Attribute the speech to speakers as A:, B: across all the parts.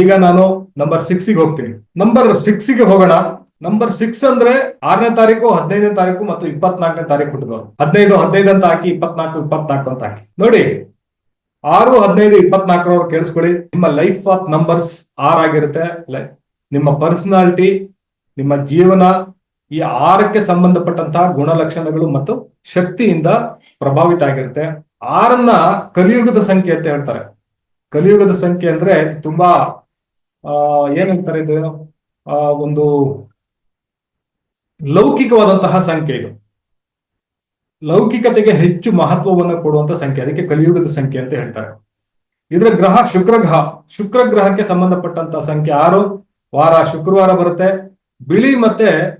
A: ಈಗ ನಾನು ನಂಬರ್ ಸಿಕ್ಸ್ಗೆ ಹೋಗ್ತೀನಿ. ನಂಬರ್ ಸಿಕ್ಸ್ಗೆ ಹೋಗೋಣ. ನಂಬರ್ ಸಿಕ್ಸ್ ಅಂದ್ರೆ ಆರನೇ ತಾರೀಕು, ಹದಿನೈದನೇ ತಾರೀಕು ಮತ್ತು ಇಪ್ಪತ್ನಾಲ್ಕನೇ ತಾರೀಕು ಹುಟ್ಟಿದವರು. ಹದಿನೈದು ಹದಿನೈದು ಅಂತ ಹಾಕಿ, ಇಪ್ಪತ್ನಾಲ್ಕು ಇಪ್ಪತ್ನಾಲ್ಕು ಅಂತ ಹಾಕಿ. ನೋಡಿ, ಆರು, ಹದಿನೈದು, ಇಪ್ಪತ್ನಾಲ್ಕರವ್ರು ಕೇಳಿಸ್ಕೊಳ್ಳಿ. ನಿಮ್ಮ ಲೈಫ್ ಆಫ್ ನಂಬರ್ಸ್ ಆರ್ ಆಗಿರುತ್ತೆ. ನಿಮ್ಮ ಪರ್ಸನಾಲಿಟಿ ನಿಮ್ಮ ಜೀವನ, ಈ ಆರಕ್ಕೆ ಸಂಬಂಧಪಟ್ಟಂತಹ ಗುಣಲಕ್ಷಣಗಳು ಮತ್ತು ಶಕ್ತಿಯಿಂದ ಪ್ರಭಾವಿತ ಆಗಿರುತ್ತೆ. ಆರನ್ನ ಕಲಿಯುಗದ ಸಂಖ್ಯೆ ಅಂತ ಹೇಳ್ತಾರೆ. ಕಲಿಯುಗದ ಸಂಖ್ಯೆ ಅಂದ್ರೆ ತುಂಬಾ ಏನ್ ಹೇಳ್ತಾರೆ ಇದು? ಆ, ಒಂದು ಲೌಕಿಕವಾದಂತಹ ಸಂಖ್ಯೆ ಇದು. ಲೌಕಿಕತೆಗೆ ಹೆಚ್ಚು ಮಹತ್ವವನ್ನು ಕೊಡುವಂತ ಸಂಖ್ಯೆ, ಅದಕ್ಕೆ ಕಲಿಯುಗದ ಸಂಖ್ಯೆ ಅಂತ ಹೇಳ್ತಾರೆ. ಇದರ ಗ್ರಹ ಶುಕ್ರ ಗ್ರಹ. ಶುಕ್ರ ಗ್ರಹಕ್ಕೆ ಸಂಬಂಧಪಟ್ಟಂತ ಸಂಖ್ಯೆ ಆರು, ವಾರ ಶುಕ್ರವಾರ ಬರುತ್ತೆ. ಬಿಳಿ ಮತ್ತೆ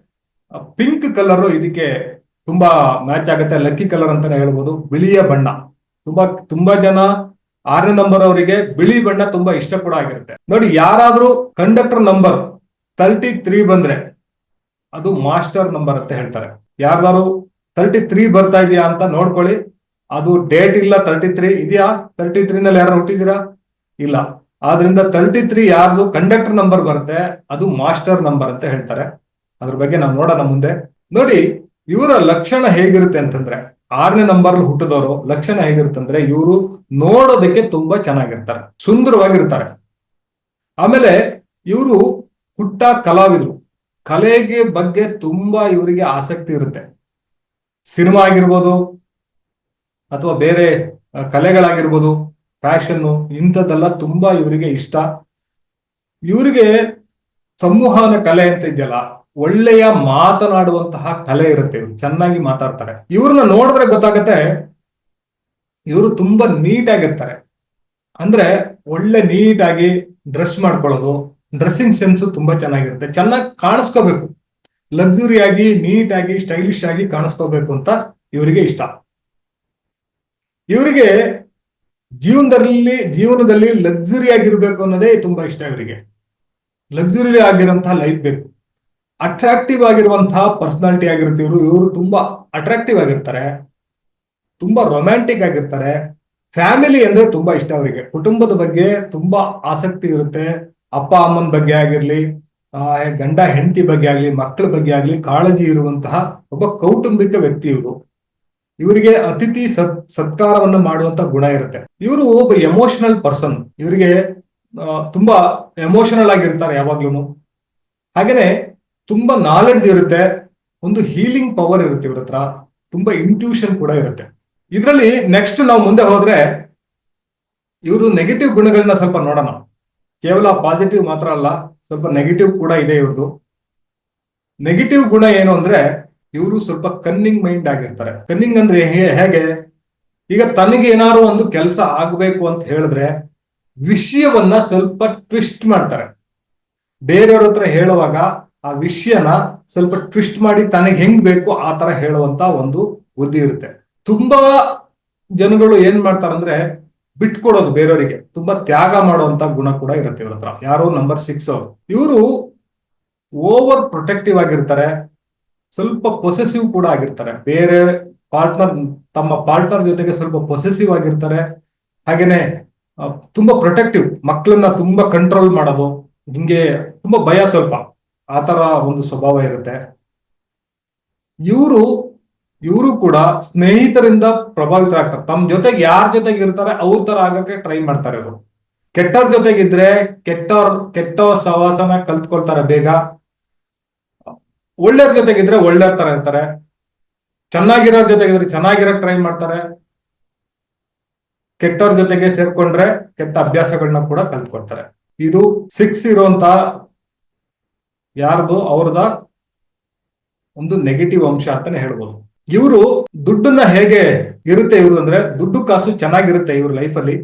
A: ಪಿಂಕ್ ಕಲರ್ ಇದಕ್ಕೆ ತುಂಬಾ ಮ್ಯಾಚ್ ಆಗುತ್ತೆ. ಲಕ್ಕಿ ಕಲರ್ ಅಂತಾನೆ ಹೇಳ್ಬೋದು. ಬಿಳಿಯ ಬಣ್ಣ. ತುಂಬಾ ತುಂಬಾ ಜನ ಆರನೇ ನಂಬರ್ ಅವರಿಗೆ ಬಿಳಿ ಬಣ್ಣ ತುಂಬಾ ಇಷ್ಟ ಕೂಡ ಆಗಿರುತ್ತೆ. ನೋಡಿ, ಯಾರಾದ್ರೂ ಕಂಡಕ್ಟರ್ ನಂಬರ್ ತರ್ಟಿ ತ್ರೀ ಬಂದ್ರೆ ಅದು ಮಾಸ್ಟರ್ ನಂಬರ್ ಅಂತ ಹೇಳ್ತಾರೆ. ಯಾರ್ದಾರು ತರ್ಟಿ ತ್ರೀ ಬರ್ತಾ ಇದೆಯಾ ಅಂತ ನೋಡ್ಕೊಳ್ಳಿ. ಅದು ಡೇಟ್ ಇಲ್ಲ ತರ್ಟಿ ತ್ರೀ ಇದೆಯಾ? ತರ್ಟಿ ತ್ರೀನಲ್ಲಿ ಯಾರು ಹುಟ್ಟಿದೀರಾ ಇಲ್ಲ. ಆದ್ರಿಂದ ತರ್ಟಿ ತ್ರೀ ಯಾರ್ದು ಕಂಡಕ್ಟರ್ ನಂಬರ್ ಬರುತ್ತೆ, ಅದು ಮಾಸ್ಟರ್ ನಂಬರ್ ಅಂತ ಹೇಳ್ತಾರೆ. ಅದ್ರ ಬಗ್ಗೆ ನಾವು ನೋಡೋಣ ಮುಂದೆ. ನೋಡಿ, ಇವರ ಲಕ್ಷಣ ಹೇಗಿರುತ್ತೆ ಅಂತಂದ್ರೆ ಆರನೇ ನಂಬರ್ ಹುಟ್ಟಿದವರು ಲಕ್ಷಣ ಹೇಗಿರುತ್ತೆ ಅಂದ್ರೆ ಇವರು ನೋಡೋದಕ್ಕೆ ತುಂಬಾ ಚೆನ್ನಾಗಿರ್ತಾರೆ, ಸುಂದರವಾಗಿರ್ತಾರೆ. ಆಮೇಲೆ ಇವರು ಹುಟ್ಟ ಕಲಾವಿದರು. ಕಲೆಗೆ ಬಗ್ಗೆ ತುಂಬಾ ಇವರಿಗೆ ಆಸಕ್ತಿ ಇರುತ್ತೆ. ಸಿನಿಮಾ ಆಗಿರ್ಬೋದು ಅಥವಾ ಬೇರೆ ಕಲೆಗಳಾಗಿರ್ಬೋದು, ಫ್ಯಾಷನ್ನು ಇಂಥದ್ದೆಲ್ಲ ತುಂಬಾ ಇವರಿಗೆ ಇಷ್ಟ. ಇವರಿಗೆ ಸಂವಹನ ಕಲೆ ಅಂತ ಇದೆಯಲ್ಲ, ಒಳ್ಳೆಯ ಮಾತನಾಡುವಂತಹ ಕಲೆ ಇರುತ್ತೆ ಇವ್ರು, ಚೆನ್ನಾಗಿ ಮಾತಾಡ್ತಾರೆ. ಇವ್ರನ್ನ ನೋಡಿದ್ರೆ ಗೊತ್ತಾಗತ್ತೆ, ಇವರು ತುಂಬಾ ನೀಟ್ ಆಗಿರ್ತಾರೆ ಅಂದ್ರೆ ಒಳ್ಳೆ ನೀಟಾಗಿ ಡ್ರೆಸ್ ಮಾಡ್ಕೊಳ್ಳೋದು, ಡ್ರೆಸ್ಸಿಂಗ್ ಸೆನ್ಸ್ ತುಂಬಾ ಚೆನ್ನಾಗಿರುತ್ತೆ. ಚೆನ್ನಾಗಿ ಕಾಣಿಸ್ಕೋಬೇಕು. ಲಕ್ಸುರಿಯಾಗಿ, ನೀಟಾಗಿ, ಸ್ಟೈಲಿಶ್ ಆಗಿ ಕಾಣಿಸ್ಕೋಬೇಕು ಅಂತ ಇವರಿಗೆ ಇಷ್ಟ. ಇವರಿಗೆ ಜೀವನದಲ್ಲಿ ಜೀವನದಲ್ಲಿ ಲಕ್ಸುರಿ ಆಗಿರ್ಬೇಕು ಅನ್ನೋದೇ ತುಂಬಾ ಇಷ್ಟ ಇವರಿಗೆ. ಲಕ್ಸುರಿ ಆಗಿರುವಂತಹ ಲೈಫ್ ಬೇಕು. ಅಟ್ರಾಕ್ಟಿವ್ ಆಗಿರುವಂತಹ ಪರ್ಸನಾಲಿಟಿ ಆಗಿರುತ್ತೆ ಇವರು ಇವರು ತುಂಬಾ ಅಟ್ರಾಕ್ಟಿವ್ ಆಗಿರ್ತಾರೆ. ತುಂಬಾ ರೊಮ್ಯಾಂಟಿಕ್ ಆಗಿರ್ತಾರೆ. ಫ್ಯಾಮಿಲಿ ಅಂದ್ರೆ ತುಂಬಾ ಇಷ್ಟ ಅವರಿಗೆ. ಕುಟುಂಬದ ಬಗ್ಗೆ ತುಂಬಾ ಆಸಕ್ತಿ ಇರುತ್ತೆ. ಅಪ್ಪ, ಅಮ್ಮನ ಬಗ್ಗೆ ಆಗಿರ್ಲಿ ಗಂಡ, ಹೆಂಡತಿ ಬಗ್ಗೆ ಆಗ್ಲಿ ಮಕ್ಕಳ ಬಗ್ಗೆ ಆಗ್ಲಿ, ಕಾಳಜಿ ಇರುವಂತಹ ಒಬ್ಬ ಕೌಟುಂಬಿಕ ವ್ಯಕ್ತಿ ಇವರು. ಇವರಿಗೆ ಅತಿಥಿ ಸತ್, ಸತ್ಕಾರವನ್ನು ಮಾಡುವಂತ ಗುಣ ಇರುತ್ತೆ. ಇವರು ಒಬ್ಬ ಎಮೋಷನಲ್ ಪರ್ಸನ್ ಇವರಿಗೆ ತುಂಬಾ ಎಮೋಷನಲ್ ಆಗಿರ್ತಾರೆ ಯಾವಾಗ್ಲೂ ಹಾಗೇನೆ ತುಂಬಾ ನಾಲೆಡ್ಜ್ ಇರುತ್ತೆ, ಒಂದು ಹೀಲಿಂಗ್ ಪವರ್ ಇರುತ್ತೆ ಇವ್ರ ಹತ್ರ, ತುಂಬಾ ಇಂಟ್ಯೂಷನ್ ಕೂಡ ಇರುತ್ತೆ. ಇದರಲ್ಲಿ ನೆಕ್ಸ್ಟ್ ನಾವು ಮುಂದೆ ಹೋದ್ರೆ, ಇವರು ನೆಗೆಟಿವ್ ಗುಣಗಳನ್ನ ಸ್ವಲ್ಪ ನೋಡೋಣ. ಕೇವಲ ಪಾಸಿಟಿವ್ ಮಾತ್ರ ಅಲ್ಲ, ಸ್ವಲ್ಪ ನೆಗೆಟಿವ್ ಕೂಡ ಇದೆ ಇವ್ರದ್ದು ನೆಗೆಟಿವ್ ಗುಣ ಏನು ಅಂದ್ರೆ, ಇವರು ಸ್ವಲ್ಪ ಕನ್ನಿಂಗ್ ಮೈಂಡ್ ಆಗಿರ್ತಾರೆ. ಕನ್ನಿಂಗ್ ಅಂದ್ರೆ ಹೇಗೆ? ಈಗ ತನಗೆ ಏನಾದ್ರು ಒಂದು ಕೆಲಸ ಆಗ್ಬೇಕು ಅಂತ ಹೇಳಿದ್ರೆ ವಿಷಯವನ್ನ ಸ್ವಲ್ಪ ಟ್ವಿಸ್ಟ್ ಮಾಡ್ತಾರೆ. ಬೇರೆಯವ್ರ ಹತ್ರ ಹೇಳುವಾಗ ಆ ವಿಷಯನ ಸ್ವಲ್ಪ ಟ್ವಿಸ್ಟ್ ಮಾಡಿ ತನಗೆ ಹೆಂಗ್ ಬೇಕು ಆ ತರ ಹೇಳುವಂತ ಒಂದು ಬುದ್ಧಿ ಇರುತ್ತೆ. ತುಂಬಾ ಜನಗಳು ಏನ್ ಮಾಡ್ತಾರಂದ್ರೆ ಬಿಟ್ಕೊಡೋದು ಬೇರೆಯವರಿಗೆ. ತುಂಬಾ ತ್ಯಾಗ ಮಾಡುವಂತ ಗುಣ ಕೂಡ ಇರುತ್ತೆ ಇವ್ರ ಹತ್ರ. ಯಾರೋ ನಂಬರ್ ಸಿಕ್ಸ್ ಅವರು. ಇವರು ಓವರ್ ಪ್ರೊಟೆಕ್ಟಿವ್ ಆಗಿರ್ತಾರೆ. ಸ್ವಲ್ಪ ಪೊಸೆಸಿವ್ ಕೂಡ ಆಗಿರ್ತಾರೆ. ಬೇರೆ ಪಾರ್ಟ್ನರ್ ತಮ್ಮ ಪಾರ್ಟ್ನರ್ ಜೊತೆಗೆ ಸ್ವಲ್ಪ ಪೊಸೆಸಿವ್ ಆಗಿರ್ತಾರೆ. ಹಾಗೇನೆ ತುಂಬಾ ಪ್ರೊಟೆಕ್ಟಿವ್ ಮಕ್ಕಳನ್ನ ತುಂಬಾ ಕಂಟ್ರೋಲ್ ಮಾಡೋದು. ನಿಮ್ಗೆ ತುಂಬಾ ಭಯ ಸ್ವಲ್ಪ. ಆ ತರ ಒಂದು ಸ್ವಭಾವ ಇರುತ್ತೆ. ಇವರು ಇವರು ಕೂಡ ಸ್ನೇಹಿತರಿಂದ ಪ್ರಭಾವಿತರಾಗ್ತಾರೆ. ತಮ್ಮ ಜೊತೆಗೆ ಯಾರ ಜೊತೆಗೆ ಇರ್ತಾರೆ, ಅವ್ರ ತರ ಆಗಕ್ಕೆ ಟ್ರೈ ಮಾಡ್ತಾರೆ ಇವರು. ಕೆಟ್ಟವ್ರ ಜೊತೆಗಿದ್ರೆ ಕೆಟ್ಟವ್ರ ಕೆಟ್ಟ ಸಹವಾಸನ ಕಲ್ತ್ಕೊಳ್ತಾರೆ ಬೇಗ. ಒಳ್ಳೆಯವ್ರ ಜೊತೆಗಿದ್ರೆ ಒಳ್ಳೆಯವ್ರ ತರ ಇರ್ತಾರೆ. ಚೆನ್ನಾಗಿರೋರ್ ಜೊತೆಗಿದ್ರೆ ಚೆನ್ನಾಗಿರೋ ಟ್ರೈ ಮಾಡ್ತಾರೆ. ಕೆಟ್ಟವ್ರ ಜೊತೆಗೆ ಸೇರ್ಕೊಂಡ್ರೆ ಕೆಟ್ಟ ಅಭ್ಯಾಸಗಳನ್ನ ಕೂಡ ಕಲ್ತ್ಕೊಳ್ತಾರೆ. ಇದು ಸಿಕ್ಸ್ ಇರುವಂತ ಯಾರ್ದು ಅವ್ರದ ಒಂದು ನೆಗೆಟಿವ್ ಅಂಶ ಅಂತಾನೆ ಹೇಳ್ಬೋದು. ಇವರು ದುಡ್ಡನ್ನ ಹೇಗೆ ಇರುತ್ತೆ ಇವ್ರು ಅಂದ್ರೆ ದುಡ್ಡು ಕಾಸು ಚೆನ್ನಾಗಿರುತ್ತೆ ಇವ್ರ ಲೈಫಲ್ಲಿ,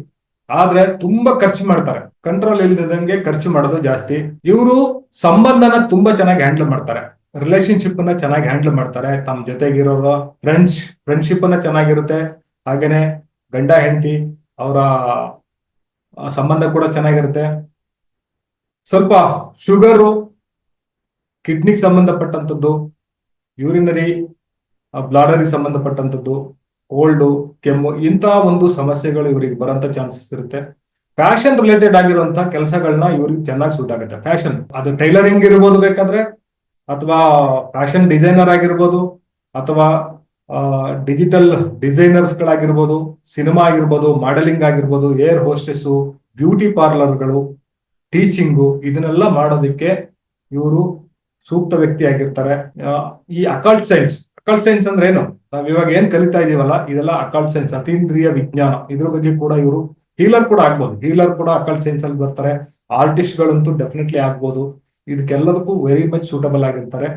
A: ಆದ್ರೆ ತುಂಬಾ ಖರ್ಚು ಮಾಡ್ತಾರೆ. ಕಂಟ್ರೋಲ್ ಇಲ್ದಿದಂಗೆ ಖರ್ಚು ಮಾಡೋದು ಜಾಸ್ತಿ. ಇವರು ಸಂಬಂಧನ ತುಂಬಾ ಚೆನ್ನಾಗಿ ಹ್ಯಾಂಡಲ್ ಮಾಡ್ತಾರೆ. ರಿಲೇಶನ್ಶಿಪ್ ಅನ್ನ ಚೆನ್ನಾಗಿ ಹ್ಯಾಂಡಲ್ ಮಾಡ್ತಾರೆ. ತಮ್ಮ ಜೊತೆಗಿರೋರು ಫ್ರೆಂಡ್ಸ್ ಫ್ರೆಂಡ್ಶಿಪ್ ಅನ್ನ ಚೆನ್ನಾಗಿರುತ್ತೆ. ಹಾಗೇನೆ ಗಂಡ ಹೆಂಡತಿ ಅವರ ಸಂಬಂಧ ಕೂಡ ಚೆನ್ನಾಗಿರುತ್ತೆ. ಸ್ವಲ್ಪ ಶುಗರು, ಕಿಡ್ನಿಗೆ ಸಂಬಂಧಪಟ್ಟಂಥದ್ದು, ಯೂರಿನರಿ ಬ್ಲಾಡರಿಗೆ ಸಂಬಂಧಪಟ್ಟಂಥದ್ದು, ಕೋಲ್ಡು, ಕೆಮ್ಮು ಇಂತಹ ಒಂದು ಸಮಸ್ಯೆಗಳು ಇವರಿಗೆ ಬರೋಂಥ ಚಾನ್ಸಸ್ ಇರುತ್ತೆ. ಫ್ಯಾಷನ್ ರಿಲೇಟೆಡ್ ಆಗಿರುವಂತಹ ಕೆಲಸಗಳನ್ನ ಇವ್ರಿಗೆ ಚೆನ್ನಾಗಿ ಸೂಟ್ ಆಗುತ್ತೆ. ಫ್ಯಾಷನ್, ಅದು ಟೈಲರಿಂಗ್ ಇರ್ಬೋದು ಬೇಕಾದ್ರೆ, ಅಥವಾ ಫ್ಯಾಷನ್ ಡಿಸೈನರ್ ಆಗಿರ್ಬೋದು, ಅಥವಾ ಡಿಜಿಟಲ್ ಡಿಸೈನರ್ಸ್ ಗಳಾಗಿರ್ಬೋದು ಸಿನಿಮಾ ಆಗಿರ್ಬೋದು ಮಾಡೆಲಿಂಗ್ ಆಗಿರ್ಬೋದು ಏರ್ ಹೋಸ್ಟೆಸ್ಸು ಬ್ಯೂಟಿ ಪಾರ್ಲರ್ಗಳು ಟೀಚಿಂಗು ಇದನ್ನೆಲ್ಲ ಮಾಡೋದಕ್ಕೆ ಇವರು ಸೂಕ್ತ ವ್ಯಕ್ತಿ ಆಗಿರ್ತಾರೆ. ಈ ಅಕಲ್ಟ್ ಸೈನ್ಸ್ ಅಕಲ್ಟ್ ಸೈನ್ಸ್ ಅಂದ್ರೆ ಏನು? ನಾವ್ ಇವಾಗ ಏನ್ ಕಲಿತಾ ಇದೀವಲ್ಲ, ಇದೆಲ್ಲ ಅಕಲ್ಟ್ ಸೈನ್ಸ್ ಅತೀಂದ್ರಿಯ ವಿಜ್ಞಾನ. ಇದ್ರ ಬಗ್ಗೆ ಕೂಡ ಇವರು ಹೀಲರ್ ಕೂಡ ಆಗ್ಬೋದು. ಹೀಲರ್ ಕೂಡ ಅಕಲ್ಟ್ ಸೈನ್ಸ್ ಅಲ್ಲಿ ಬರ್ತಾರೆ. ಆರ್ಟಿಸ್ಟ್ ಗಳಂತೂ ಡೆಫಿನೆಟ್ಲಿ ಆಗ್ಬೋದು. ಇದಕ್ಕೆಲ್ಲದಕ್ಕೂ ವೆರಿ ಮಚ್ ಸೂಟಬಲ್ ಆಗಿರ್ತಾರೆ.